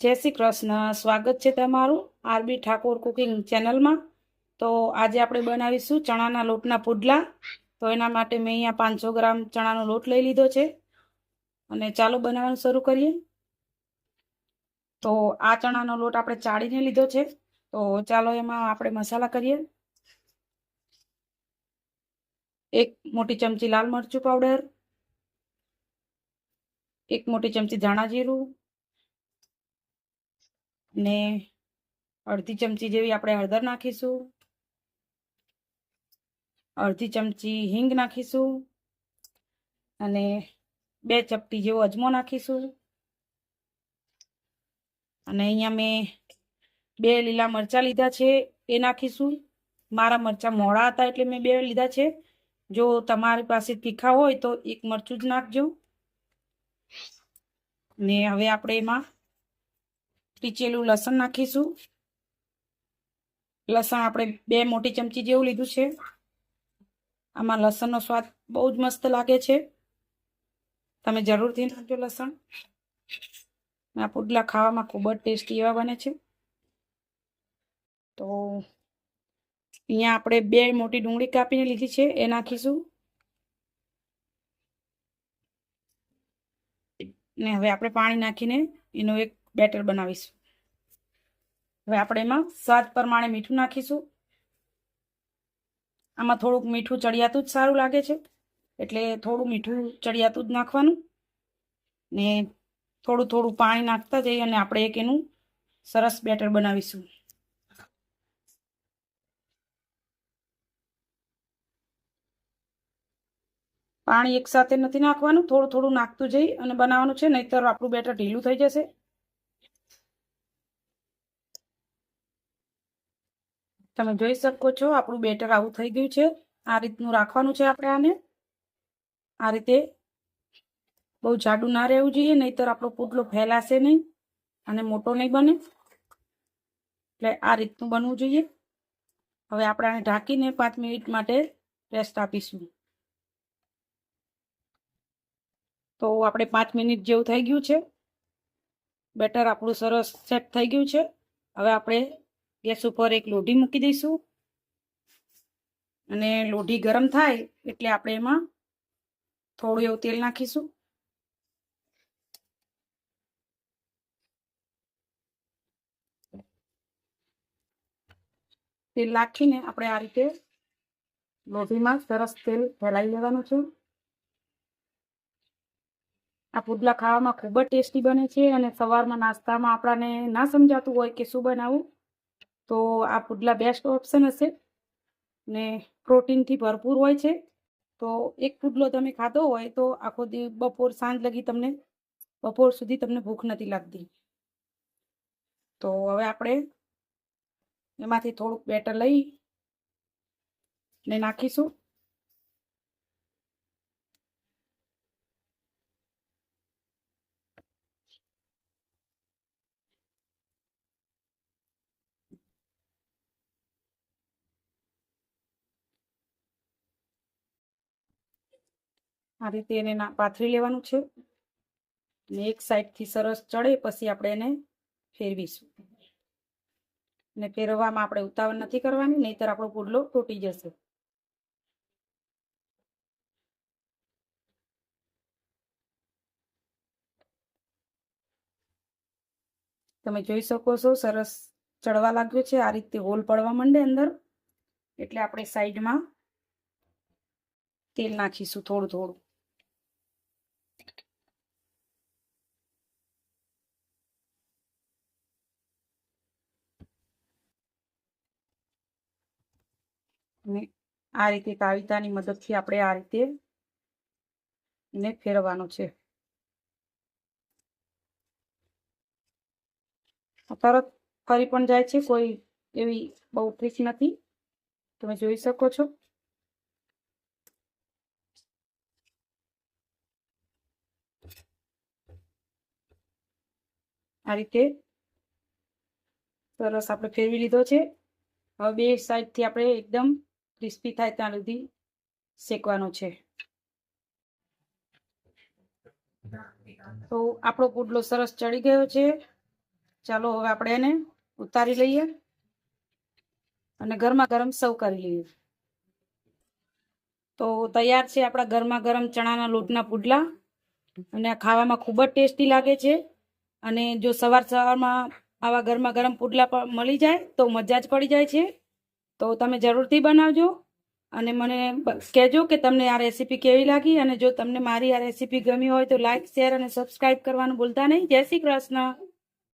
જય શ્રી કૃષ્ણ. સ્વાગત છે તમારું આરબી ઠાકોર કુકિંગ ચેનલમાં. તો આજે આપણે બનાવીશું ચણાના લોટના પુડલા. તો એના માટે મેં અહીંયા પાંચસો ગ્રામ ચણાનો લોટ લઈ લીધો છે. અને ચાલો બનાવવાનું શરૂ કરીએ. તો આ ચણાનો લોટ આપણે ચાળીને લીધો છે. તો ચાલો એમાં આપણે મસાલા કરીએ. એક મોટી ચમચી લાલ મરચું પાવડર. એક મોટી ચમચી ધાણા જીરું. ને અડધી ચમચી જેવી આપણે હળદર નાખીશું. અડધી ચમચી હિંગ નાખીશું. અને બે ચપટી જેવો અજમો નાખીશું. અને અહીંયા મેં બે લીલા મરચાં લીધા છે, એ નાખીશું. મારા મરચાં મોડા હતા એટલે મેં બે લીધા છે. જો તમારી પાસે તીખા હોય તો એક મરચું જ નાખજો. ને હવે આપણે એમાં પીચેલું લસણ નાખીશું. લસણ આપણે બે મોટી ચમચી જેવું લીધું છે. આમાં લસણનો સ્વાદ બહુ જ મસ્ત લાગે છે. તમે જરૂરથી નાખજો લસણ. આ પુડલા ખાવામાં ખૂબ જ ટેસ્ટી એવા બને છે. તો અહીંયા આપણે બે મોટી ડુંગળી કાપીને લીધી છે, એ નાખીશું. ને હવે આપણે પાણી નાખીને એનું એક બેટર બનાવીશું. હવે આપણે એમાં સ્વાદ પ્રમાણે મીઠું નાખીશું. આમાં થોડુંક મીઠું ચડિયાતું જ સારું લાગે છે. એટલે થોડું મીઠું ચડિયાતું જ નાખવાનું. ને થોડું થોડું પાણી નાખતા જઈએ અને આપણે એક એનું સરસ બેટર બનાવીશું. પાણી એકસાથે નથી નાખવાનું, થોડું થોડું નાખતું જઈ અને બનાવવાનું છે, નહીતર આપણું બેટર ઢીલું થઈ જશે. તમે જોઈ શકો છો, આપણું બેટર આવું થઈ ગયું છે. આ રીતનું રાખવાનું છે આપણે આને. આ રીતે બહુ જાડું ના રહેવું જોઈએ, નહીતર આપણો પુટલો ફેલાશે નહીં અને મોટો નહીં બને. એટલે આ રીતનું બનવું જોઈએ. હવે આપણે આને ઢાંકીને પાંચ મિનિટ માટે રેસ્ટ આપીશું. તો આપણે પાંચ મિનિટ જેવું થઈ ગયું છે. બેટર આપણું સરસ સેટ થઈ ગયું છે. હવે આપણે ગેસ ઉપર એક લોઢી મૂકી દઈશું. અને લોઢી ગરમ થાય એટલે આપણે એમાં થોડું એવું તેલ નાખીશું. તેલ નાખીને આપણે આ રીતે લોઢીમાં સરસ તેલ ફેલાવી લેવાનું છે. આ પુડલા ખાવામાં ખૂબ જ ટેસ્ટી બને છે અને સવારમાં નાસ્તામાં આપણાને ના સમજાતું હોય કે શું બનાવવું. તો આ પુડલા બેસ્ટ ઓપ્શન હશે ને પ્રોટીનથી ભરપૂર હોય છે. તો એક પુડલો તમે ખાધો હોય તો આખો દી બપોર સાંજ લગી તમને બપોર સુધી તમને ભૂખ નથી લાગતી. તો હવે આપણે એમાંથી થોડુંક બેટર લઈ ને નાખીશું. આ રીતે એને પાથરી લેવાનું છે. ને એક સાઈડથી સરસ ચડે, પછી આપણે એને ફેરવીશું. ને ફેરવવામાં આપણે ઉતાવળ નથી કરવાની, નહીતર આપણો પુડલો તૂટી જશે. તમે જોઈ શકો છો, સરસ ચડવા લાગ્યો છે. આ રીતે હોલ પડવા માંડે અંદર. એટલે આપણે સાઈડમાં તેલ નાખીશું થોડું થોડું. અને આ રીતે કાવિતાની મદદથી આપણે આ રીતે એને ફેરવાનું છે. તરત ફરી પણ જાય છે, કોઈ એવી બહુ ટ્રીક નથી. તમે જોઈ શકો છો. આ રીતે સરસ આપણે ફેરવી લીધો છે. હવે બે સાઈડથી આપણે એકદમ ક્રિસ્પી થાય ત્યાં સુધી શેકવાનો છે. તો આપણો પુડલો સરસ ચડી ગયો છે. ચાલો હવે આપણે એને ઉતારી લઈએ અને ગરમા ગરમ સર્વ કરી લઈએ. તો તૈયાર છે આપણા ગરમા ગરમ ચણાના લોટના પુડલા અને ખાવામાં ખૂબ જ ટેસ્ટી લાગે છે. અને જો સવાર સવારમાં આવા ગરમા ગરમ પુડલા મળી જાય તો મજા જ પડી જાય છે. તો તમે જરૂરથી બનાવજો અને મને કહેજો કે તમને આ રેસીપી કેવી લાગી અને જો તમને મારી આ રેસીપી ગમી હોય તો લાઇક શેર અને સબસ્ક્રાઈબ કરવાનું ભૂલતા નહીં. જય શ્રી કૃષ્ણ.